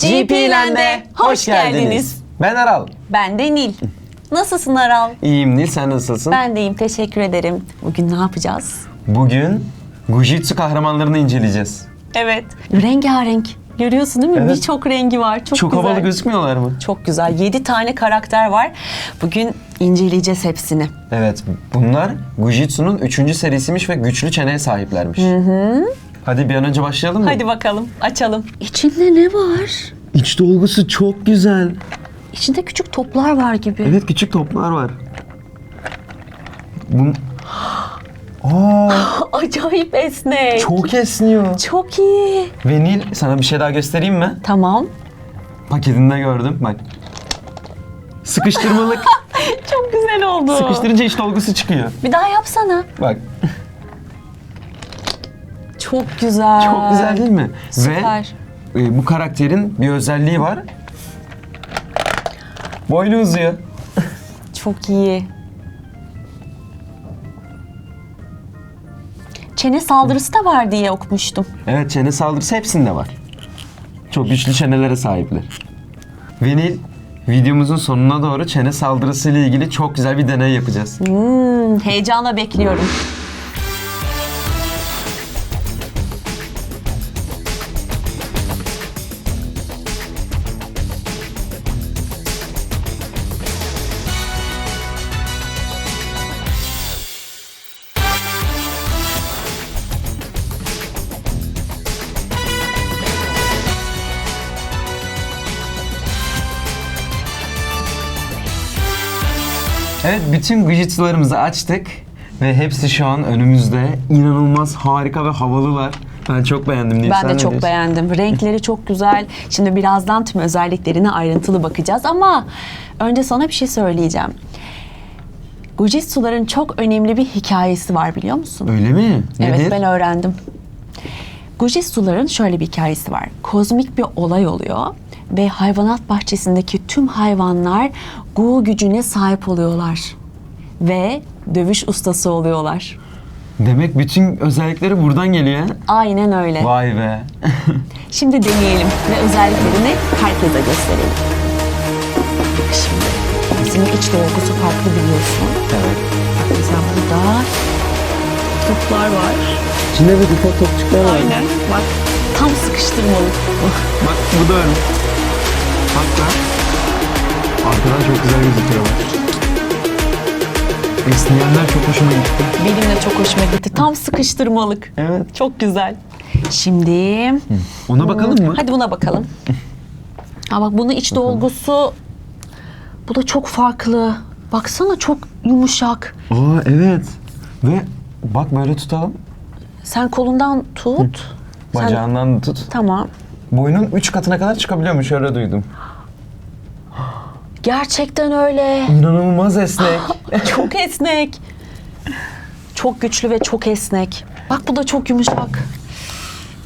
GP Land'e hoş geldiniz. Ben Aral. Ben de Nil. Nasılsın Aral? İyiyim Nil, sen nasılsın? Ben deyim, teşekkür ederim. Bugün ne yapacağız? Bugün Gujitsu kahramanlarını inceleyeceğiz. Evet. Rengarenk. Görüyorsun değil mi? Evet. Birçok rengi var. Çok, Çok güzel. havalı gözükmüyorlar mı? Çok güzel. 7 tane karakter var. Bugün inceleyeceğiz hepsini. Evet, bunlar Gujitsu'nun 3. serisiymiş ve güçlü çeneye sahiplermiş. Hadi bir an önce başlayalım mı? Hadi bakalım, açalım. İçinde ne var? İç dolgusu çok güzel. İçinde küçük toplar var gibi. Evet, küçük toplar var. Bun... Aa, Acayip esnek. çok esniyor. Çok iyi. Ve Nil, sana bir şey daha göstereyim mi? Tamam. Paketinde gördüm, bak. Sıkıştırmalık. Çok güzel oldu. Sıkıştırınca iç dolgusu çıkıyor. Bir daha yapsana. Bak, Çok güzel. çok güzel değil mi? Süper. Ve e, bu karakterin bir özelliği var. Boynu uzuyor. Çok iyi. Çene saldırısı da var diye okumuştum. Evet çene saldırısı hepsinde var. Çok güçlü çenelere sahipler. Vinil videomuzun sonuna doğru çene saldırısı ile ilgili çok güzel bir deney yapacağız. Hmm, heyecanla bekliyorum. Evet bütün Gujitsu'larımızı açtık ve hepsi şu an önümüzde. İnanılmaz harika ve havalılar. Ben çok beğendim Nil. Ben de çok diyorsun? beğendim. Renkleri çok güzel. Şimdi birazdan tüm özelliklerine ayrıntılı bakacağız ama önce sana bir şey söyleyeceğim. Gujitsu'ların çok önemli bir hikayesi var biliyor musun? Öyle mi? Evet Nedir? ben öğrendim. Gujitsu'ların şöyle bir hikayesi var. Kozmik bir olay oluyor ve hayvanat bahçesindeki tüm hayvanlar Gu gücüne sahip oluyorlar. Ve dövüş ustası oluyorlar. Demek bütün özellikleri buradan geliyor. Aynen öyle. Vay be. Şimdi deneyelim ve özelliklerini herkese gösterelim. Şimdi bizim iç dolgusu farklı biliyorsun. evet. Bak mesela burada toplar var. İçinde bir ufak topçuklar var. Aynen. Bak tam sıkıştırmalı. Bak bu da öyle. Hatta arkadan çok güzel gözüküyor bak. Esneyenler çok hoşuma gitti. Benim de çok hoşuma gitti. Tam sıkıştırmalık. Evet. Çok güzel. Şimdi Ona bakalım mı? hadi buna bakalım. Ha bak bunun iç dolgusu bu da çok farklı. Baksana çok yumuşak. Aa evet. Ve bak böyle tutalım. Sen kolundan tut. Sen- Bacağından da tut. Tamam. Boyunun 3 katına kadar çıkabiliyormuş öyle duydum. Gerçekten öyle. İnanılmaz esnek. çok esnek. Çok güçlü ve çok esnek. Bak bu da çok yumuşak.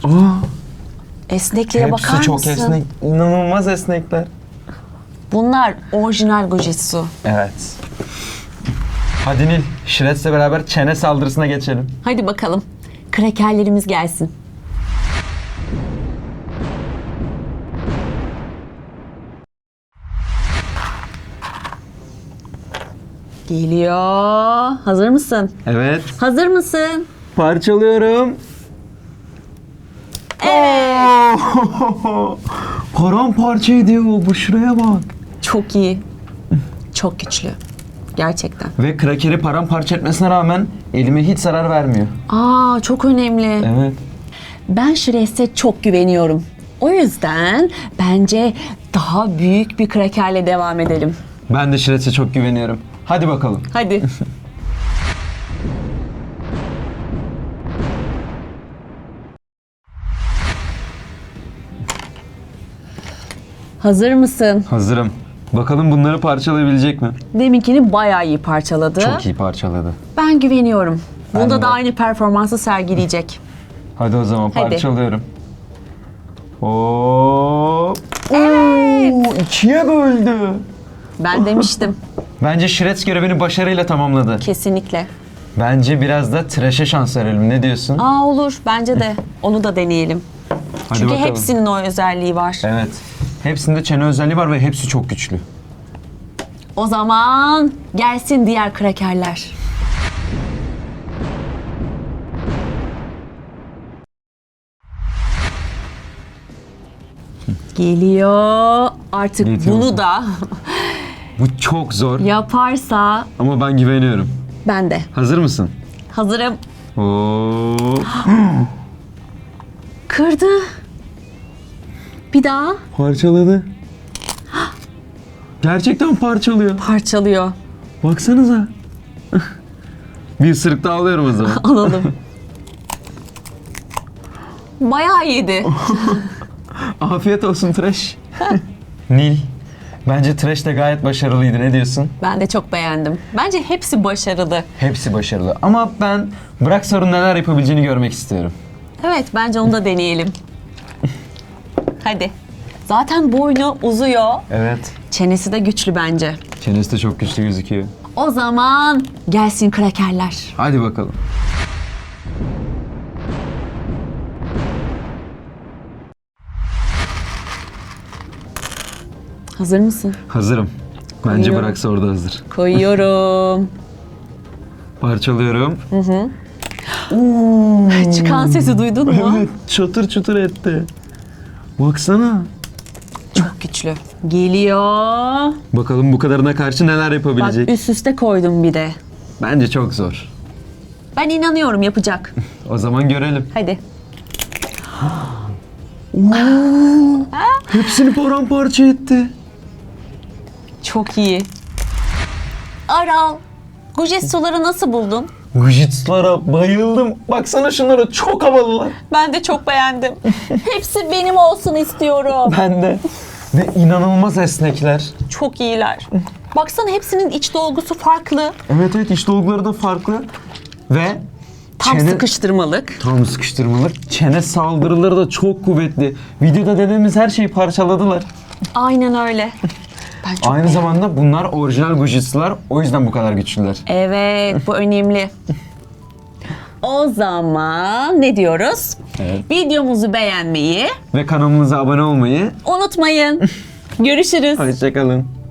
Aa, Esnekliğe bakar hepsi çok mısın? esnek. İnanılmaz esnekler. Bunlar orijinal Gojitsu. Evet. Hadi Nil, Shreds'le beraber çene saldırısına geçelim. Hadi bakalım. Krakerlerimiz gelsin. Geliyor. Hazır mısın? Evet. Hazır mısın? Parçalıyorum. Evet. Paramparça ediyor bu şuraya bak. Çok iyi. Çok güçlü. Gerçekten. Ve krakeri paramparça etmesine rağmen elime hiç zarar vermiyor. Aa çok önemli. Evet. Ben Shred'e çok güveniyorum. O yüzden bence daha büyük bir krakerle devam edelim. Ben de Shreds'e çok güveniyorum. Hadi bakalım. Hadi. Hazır mısın? Hazırım. Bakalım bunları parçalayabilecek mi? Deminkini bayağı iyi parçaladı. Çok iyi parçaladı. Ben güveniyorum. Ben Bunda de. da aynı performansı sergileyecek. Hadi o zaman Hadi. parçalıyorum. Hop. Oo, ikiye böldü. Ben demiştim. Bence Shreds görevini başarıyla tamamladı. Kesinlikle. Bence biraz da Thresh'e şans verelim. Ne diyorsun? Aa olur. Bence de. Onu da deneyelim. Hadi Çünkü bakalım. hepsinin o özelliği var. Evet. Hepsinde çene özelliği var ve hepsi çok güçlü. O zaman gelsin diğer krakerler. Geliyor. Artık Geliyor. bunu da Bu çok zor yaparsa ama ben güveniyorum. ben de Hazır mısın? hazırım. Oo. Kırdı. Bir daha Parçaladı. Gerçekten parçalıyor. parçalıyor. Baksanıza. bir ısırık daha alıyorum o zaman. Alalım. Bayağı yedi. Afiyet olsun Trash. Nil. Bence Trash de gayet başarılıydı. Ne diyorsun? Ben de çok beğendim. Bence hepsi başarılı. Hepsi başarılı. Ama ben bırak sorun neler yapabileceğini görmek istiyorum. Evet bence onu da deneyelim. Hadi. Zaten boynu uzuyor. Evet. Çenesi de güçlü bence. Çenesi de çok güçlü gözüküyor. O zaman gelsin krakerler. Hadi bakalım. Hazır mısın? Hazırım. Bence Koyuyorum. bıraksa orada hazır. Koyuyorum. Parçalıyorum. Çıkan sesi duydun mu? Evet, çatır çatır etti. Baksana. Çok güçlü. Geliyor. Bakalım bu kadarına karşı neler Bak yapabilecek. üst üste koydum bir de. Bence çok zor. Ben inanıyorum yapacak. O zaman görelim. Hadi. Hepsini paramparça etti. Çok iyi. Aral. Gujestoları nasıl buldun? Vujitslara bayıldım. Baksana şunlara çok havalılar. Ben de çok beğendim. Hepsi benim olsun istiyorum. Ben de. Ve inanılmaz esnekler. Çok iyiler. Baksana hepsinin iç dolgusu farklı. Evet evet iç dolguları da farklı. Ve Tam çene- sıkıştırmalık. Tam sıkıştırmalık. Çene saldırıları da çok kuvvetli. Videoda dediğimiz her şeyi parçaladılar. Aynen öyle. Ben çok Aynı zamanda bunlar orijinal Gujitsu'lar. O yüzden bu kadar güçlüler. Evet, bu önemli. O zaman ne diyoruz? Evet. Videomuzu beğenmeyi Ve kanalımıza abone olmayı. unutmayın. Görüşürüz. Hoşçakalın.